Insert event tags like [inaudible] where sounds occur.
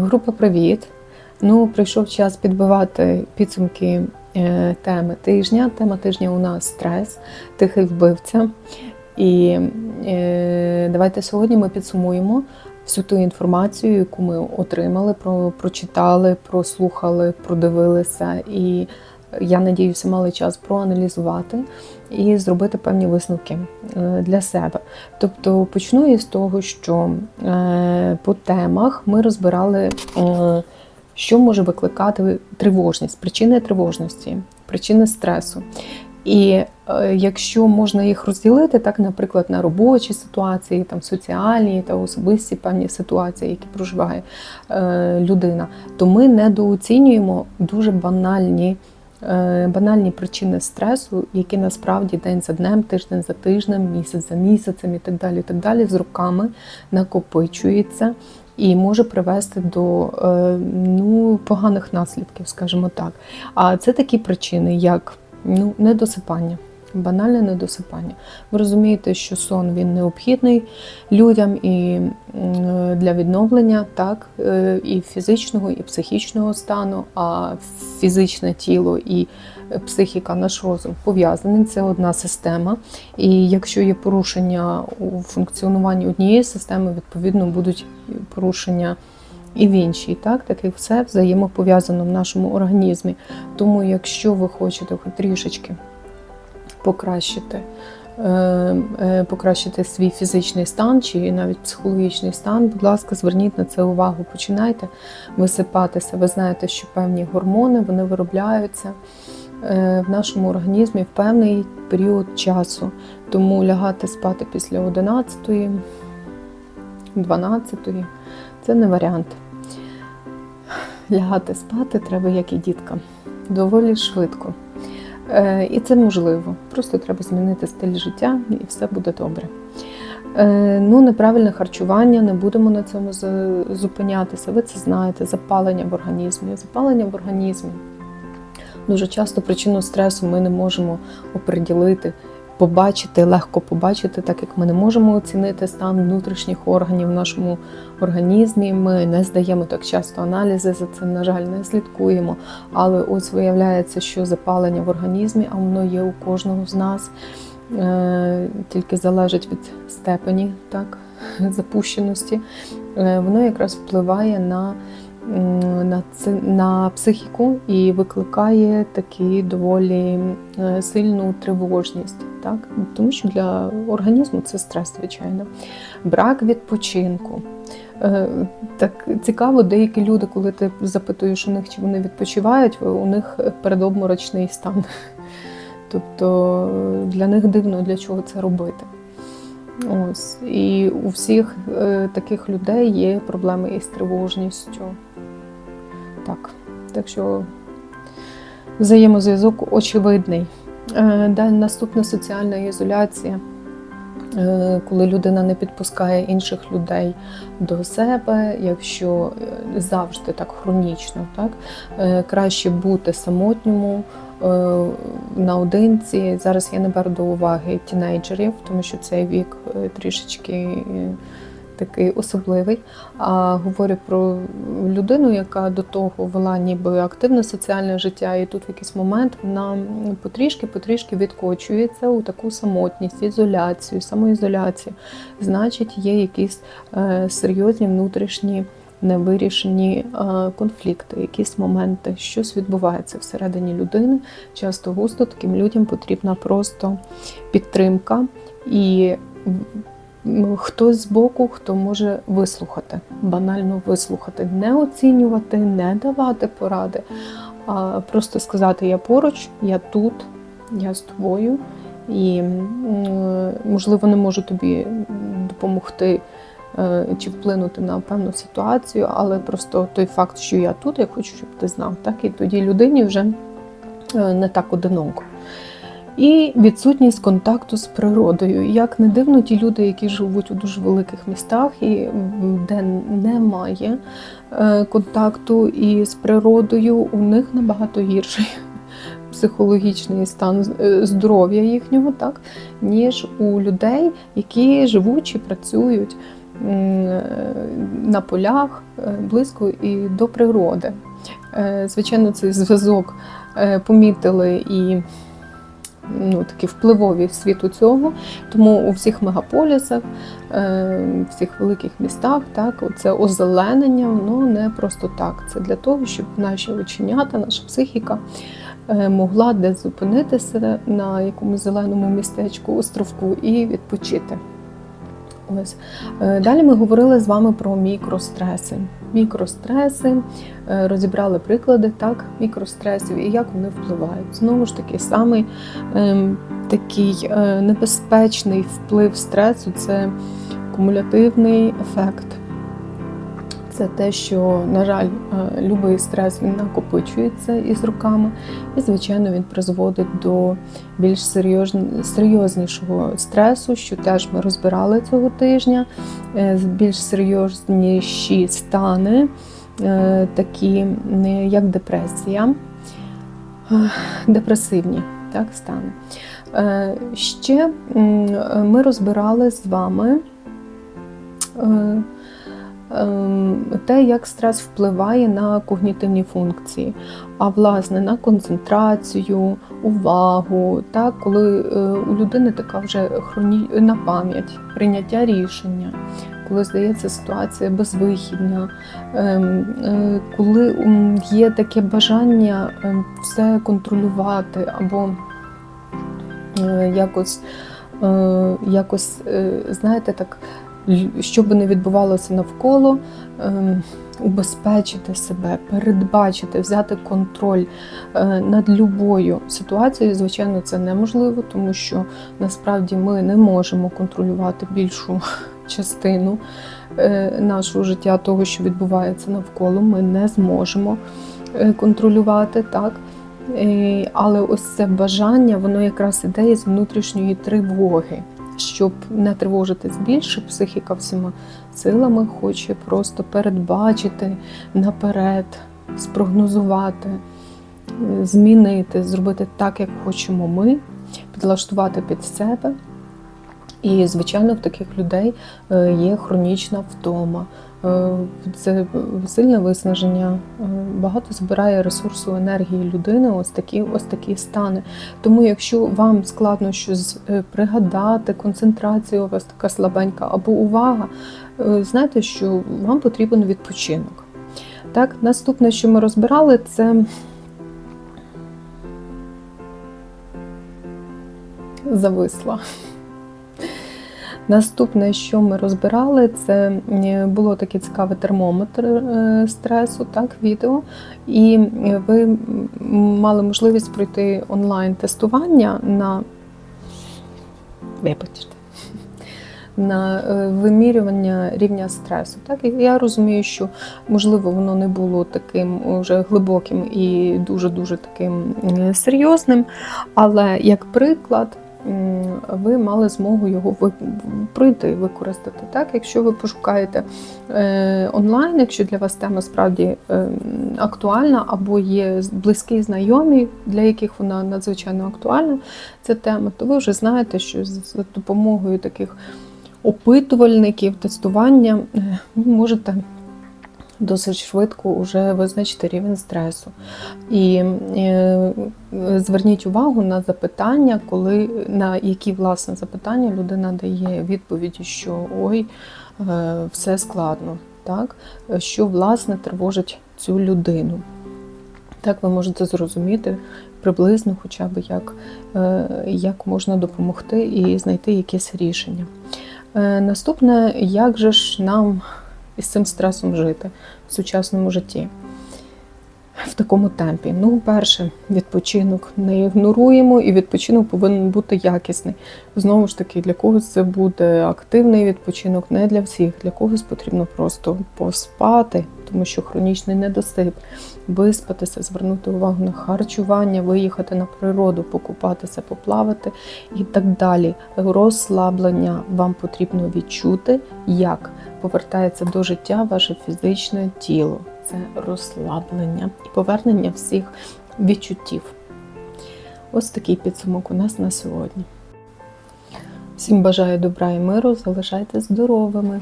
Група Привіт. Ну, прийшов час підбивати підсумки е, теми тижня. Тема тижня у нас стрес, тихий вбивця. І е, давайте сьогодні ми підсумуємо всю ту інформацію, яку ми отримали, про, прочитали, прослухали, продивилися. І я надіюся, мали час проаналізувати і зробити певні висновки е, для себе. Тобто почну із того, що е, по темах ми розбирали, е, що може викликати тривожність, причини тривожності, причини стресу. І якщо можна їх розділити, так, наприклад, на робочі ситуації, там соціальні та особисті певні ситуації, які проживає е, людина, то ми недооцінюємо дуже банальні. Е, Банальні причини стресу, які насправді день за днем, тиждень за тижнем, місяць за місяцем і так далі, і так далі, з роками накопичується і може привести до е, ну, поганих наслідків, скажімо так. А це такі причини, як ну, недосипання. Банальне недосипання. Ви розумієте, що сон він необхідний людям і для відновлення, так, е, і фізичного, і психічного стану, а фізичне тіло і психіка, наш розум пов'язані. Це одна система. І якщо є порушення у функціонуванні однієї системи, відповідно будуть порушення і в іншій, так так як все взаємопов'язано в нашому організмі. Тому, якщо ви хочете хоч трішечки покращити, е, е, покращити свій фізичний стан чи навіть психологічний стан, будь ласка, зверніть на це увагу. Починайте висипатися. Ви знаєте, що певні гормони вони виробляються е, в нашому організмі в певний період часу. Тому лягати спати після 11, 12 це не варіант. Лягати спати треба, як і діткам, доволі швидко. Е, І це можливо. Просто треба змінити стиль життя і все буде добре. Е, Ну, неправильне харчування, не будемо на цьому зупинятися. Ви це знаєте, запалення в організмі. Запалення в організмі. Дуже часто причину стресу ми не можемо оприділити, побачити, легко побачити, так як ми не можемо оцінити стан внутрішніх органів в нашому організмі. Ми не здаємо так часто аналізи за цим, на жаль, не слідкуємо. Але ось виявляється, що запалення в організмі, а воно є у кожного з нас, е, тільки залежить від степені так, [laughs] запущеності. Е, Воно якраз впливає на на, це, на психіку і викликає такі доволі е, сильну тривожність. Так? Тому що для організму це стрес, звичайно. Брак відпочинку. Е, Так цікаво, деякі люди, коли ти запитуєш у них, чи вони відпочивають, у них передобморочний стан. [laughs] Тобто е, для них дивно, для чого це робити. Ось. І у всіх е, таких людей є проблеми із тривожністю. Так, так що взаємозв'язок очевидний. Е, Далі наступна соціальна ізоляція, Е, коли людина не підпускає інших людей до себе, якщо е, завжди так хронічно, так Е, краще бути самотньому. Наодинці зараз я не беру до уваги тінейджерів, тому що цей вік трішечки такий особливий. А говорю про людину, яка до того вела ніби активне соціальне життя, і тут в якийсь момент вона потрішки-потрішки відкочується у таку самотність, ізоляцію, самоізоляцію. Значить, є якісь е, серйозні внутрішні. Невирішені е, конфлікти, якісь моменти, щось відбувається всередині людини. Часто густо таким людям потрібна просто підтримка і хтось збоку, хто може вислухати, банально вислухати, не оцінювати, не давати поради, а просто сказати: Я поруч, я тут, я з тобою, і можливо не можу тобі допомогти е, чи вплинути на певну ситуацію, але просто той факт, що я тут, я хочу, щоб ти знав, так? І тоді людині вже е, не так одиноко. І відсутність контакту з природою. Як не дивно, ті люди, які живуть у дуже великих містах, і де немає е, контакту із природою, у них набагато гірший [laughs] психологічний стан е, здоров'я їхнього, так, ніж у людей, які живуть чи працюють е, на полях, близько і до природи. Звичайно, цей зв'язок помітили і ну, такі впливові світу цього. Тому у всіх мегаполісах, е, в всіх великих містах, так, це озеленення, воно не просто так. Це для того, щоб наші оченята, наша психіка е, могла десь зупинитися на якомусь зеленому містечку, островку і відпочити. Ось. Е, Далі ми говорили з вами про мікростреси. Мікростреси, е, розібрали приклади так, мікростресів і як вони впливають. Знову ж таки, самий ем, такий е, небезпечний вплив стресу це кумулятивний ефект. Це те, що, на жаль, е, любий стрес він накопичується із роками, і, звичайно, він призводить до більш серйознішого стресу, що теж ми розбирали цього тижня. Е, Більш серйозніші стани, е, такі як депресія, депресивні так, стани. Ще ми розбирали з вами. Ем, те, як стрес впливає на когнітивні функції, а власне на концентрацію, увагу, так, коли е, у людини така вже хроні... на пам'ять, прийняття рішення, коли здається ситуація безвихідна, ем, е, коли є таке бажання ем, все контролювати або е, якось, якось знаєте, так що би не відбувалося навколо, ем, убезпечити себе, передбачити, взяти контроль е, над любою ситуацією. Звичайно, це неможливо, тому що насправді ми не можемо контролювати більшу [laughs] частину е, нашого життя, того, що відбувається навколо. Ми не зможемо е, контролювати так. Але ось це бажання, воно якраз іде із внутрішньої тривоги щоб не тривожитись більше, психіка всіма силами хоче просто передбачити наперед, спрогнозувати, змінити, зробити так, як хочемо ми, підлаштувати під себе. І, звичайно, в таких людей е, є хронічна втома. Е, Це сильне виснаження, е, багато збирає ресурсу енергії людини, ось такі, ось такі стани. Тому, якщо вам складно щось пригадати, концентрація у вас така слабенька або увага, знайте, що вам потрібен відпочинок. Так, наступне, що ми розбирали, це зависла. Наступне, що ми розбирали, це е, було таке цікаве термометр е, стресу, так, відео. І е, ви мали можливість пройти онлайн-тестування на вибачте, на вимірювання рівня стресу. Так, я розумію, що можливо воно не було таким уже глибоким і дуже-дуже таким е, серйозним, але як приклад. Ви мали змогу його пройти, використати. Так, якщо ви пошукаєте е, онлайн, якщо для вас тема справді е, актуальна, або є близькі знайомі, для яких вона надзвичайно актуальна, ця тема, то ви вже знаєте, що з- допомогою таких опитувальників, тестування е, ви можете досить швидко вже визначити рівень стресу. І е, зверніть увагу на запитання, коли на які власне запитання людина дає відповіді, що ой, е, все складно, так? що власне тривожить цю людину. Так ви можете зрозуміти приблизно, хоча б як, е, як можна допомогти і знайти якесь рішення. Наступне, як же ж нам із цим стресом жити в сучасному житті? В такому темпі. Ну, перше, відпочинок не ігноруємо, і відпочинок повинен бути якісний. Знову ж таки, для когось це буде активний відпочинок, не для всіх. Для когось потрібно просто поспати, тому що хронічний недосип, виспатися, звернути увагу на харчування, виїхати на природу, покупатися, поплавати і так далі. Розслаблення вам потрібно відчути, як повертається до життя ваше фізичне тіло. Це розслаблення і повернення всіх відчуттів. Ось такий підсумок у нас на сьогодні. Всім бажаю добра і миру, залишайтесь здоровими!